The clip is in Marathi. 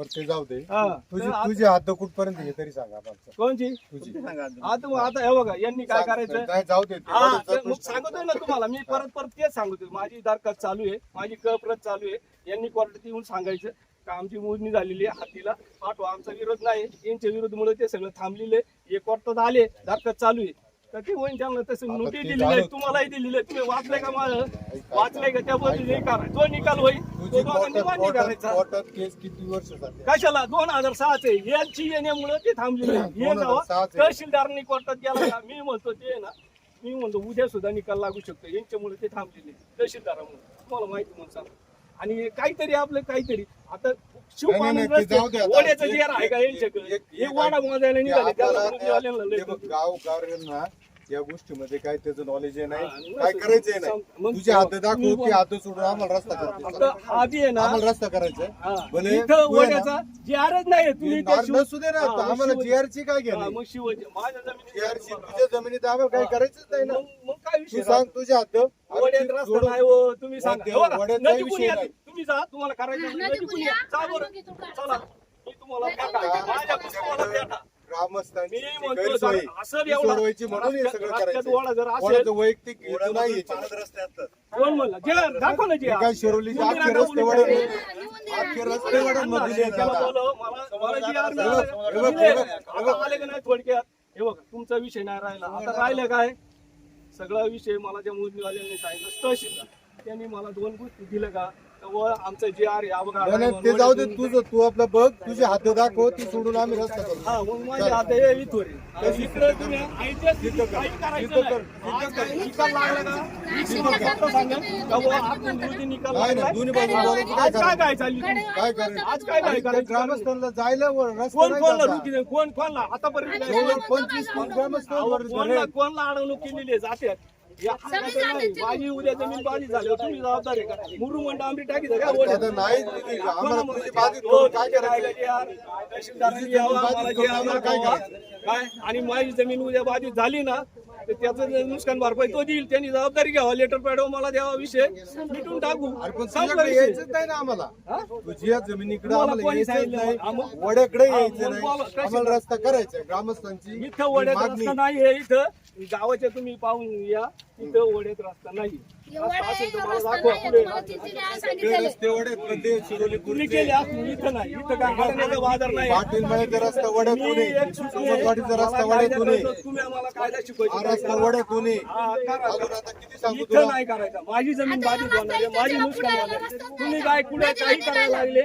बरं ते जाऊ दे. हा. तुझी तर आता- तुझी हद्द कुठपर्यंत आहे तरी सांगा कोणची? तुझी. आता आता हे बघा यांनी काय करायचं? काय जाऊ दे ते हा मग सांगतोय ना तुम्हाला मी परत परत तेच सांगतोय. माझी दरखास्त चालू आहे माझी कप्रत चालू आहे. यांनी कोर्टात येऊन सांगायचं का आमची मोजणी झालेली आहे हातीला पाठवा. आमचा विरोध नाही. यांच्या विरोधमुळे ते सगळं थांबलेले हे कोर्टात आले दरखास्त चालू आहे. तर ते होईन त्यांना तसं. नोटीस दिलेली आहे. तुम्हालाही दिलेली आहे तुम्ही वाचलंय का माझं? वाचलंय का? त्या पद्धतीने करा. जो निकाल होईल तो दोघांनी मान्य करायचा. कोर्टात केस किती वर्ष झाली? कशाला? दोन हजार सहाचे यांची येण्यामुळे ते थांबलेले आहे. हे 2006 जावा. तहसीलदारांनी कोर्टात गेला का? मी म्हणतो ते ना मी म्हणतो उद्या सुद्धा निकाल लागू शकतो. यांच्यामुळे ते थांबलेले आहे. तहसीलदारामुळे. तुम्हाला माहिती म्हणून सांग आणि काहीतरी आपलं काहीतरी. आता नाही, नाही, ते जाऊ दे आता. आहे का यांच्याकडे? एक- हे एक- वाडा मोजायला निघाले. त्याला. गाव गावऱ्यांना या गोष्टीमध्ये काय त्याचं नॉलेज आहे हा, नाही काय करायचंय नाही. तुझी हात दाखव बोला. हात सोडून आम्हाला रस्ता करते. आता आधी आहे ना आम्हाला रस्ता करायचा हा, भले इथं तू आहे ना, वड्याचा जे आरच नाही तुम्ही त्या शिव- नसू दे ना हा, मग आम्हाला शिव- जीआर ची काय हा, घ्यायची मग शिवाजी माझ्या जमिनीत जीआर ची तुझ्या जमिनीत आम्हाला काही करायचंच नाही ना. मग मग काय तू विषय सांग तुझ्या हात. वड्यात रस्ता नाही हो तुम्ही सांगा. हे बघा, वड्यात नदी काही कुणी विषय आहे? नाही. तुम्ही जा तुम्हाला करायचं असेल, नदी कुणी आहे? जा बरं. चला. मी तुम्हाला भेटा. माझ्या पुस्तकाला भेटा. ग्रामस्थांची मी जी म्हणतो गैरसोय जर असं ती एवढा सोडवायची म्हणून हे सगळं रस्त्यात करायचं वळा जर असेल कोणाचं वैयक्तिक हेतू नाही याच्यात. कोण म्हणलं? जे दाखव ना जे हे काय शिरोलीचे तुम्ही अख्खे नका रस्ते बोलू. वडे अख्खे रस्ते वडे अण्णा, मधले आहेत त्याला आता. बोलव, मला- मला जी आर हे बघ, मिळाली. हे बघ, हे बघ, हे बघ. आता आले का नाही थोडक्यात? हे बघा तुमचा विषय नाही राहिला. आता राहिलं काय? सगळा विषय मला त्या मोजणीवाल्यांनी सांगितलं तहसीलदार. त्यांनी मला दोन गोष्टी दिल्या का? व आमचं जे आर आहे, अवघड नाही, नाही, आहे, ते जाऊ दे तुझं तू आपलं बघ तुझे हात दाखव ती सोडून आम्ही रस्ता करू हा मग माझ्या आता हे इथवर आहे. आता इकडे तुम्ही आयत्या स्थितीत काही करायचं तिथं कर, नाही. आज काही निकाल लागला का मी तुम्हाला फक्त सांगेन का बुवा आपण मोदी निकाल नाही, लागलाय. नाही, दोन्ही बाजू बोलायचं काय आज काय करायचं? काय चालली तुमची? काय करायचं आज काय काय आणि त्या करायचं? ग्रामस्थांना जायला व- रस्ता कोण नाही कोणला जाता. रुकी कोण कोणला आतापर्यंत? पंचवीस कोण ग्रामस्थांवर कोणला कोणला अडवणूक केलेली आहे जाते. माझी उद्या जमीन तुम्ही जबाबदार आहे का? टाकी आता नाही आम्हाला बाधित काय करायचं. काय? आणि माझी जमीन उद्या बाधित झाली ना तर त्याचं नुकसान भरपाई तो देईल. त्यांनी जबाबदारी घ्यावा. लेटर पॅड मला द्यावा विषय. मिटून टाकू. संपला विषय. यायचंच नाही ना आम्हाला. हा? तुझ्या जमिनीकडे तुम्हाला आम्हाला कोणी यायचंच सांगितलं? नाही. मग? वड्याकडे यायचं नाही. बोला, कशी- आम्हाला रस्ता करायचा. ग्रामस्थांची इथं वड्यात मागणी. रस्ता नाही आहे. इथं गावाच्या तुम्ही पाहून या. इथं वड्यात रस्ता नाही पाटील रस्ता रस्ता हा रस्ता. अजून आता किती सांगू तुला? नाही करायचा. माझी जमीन बाधित होणार आहे. माझी नुकसान होणार आहे. तुम्ही काय कुठे काही करायला लागले?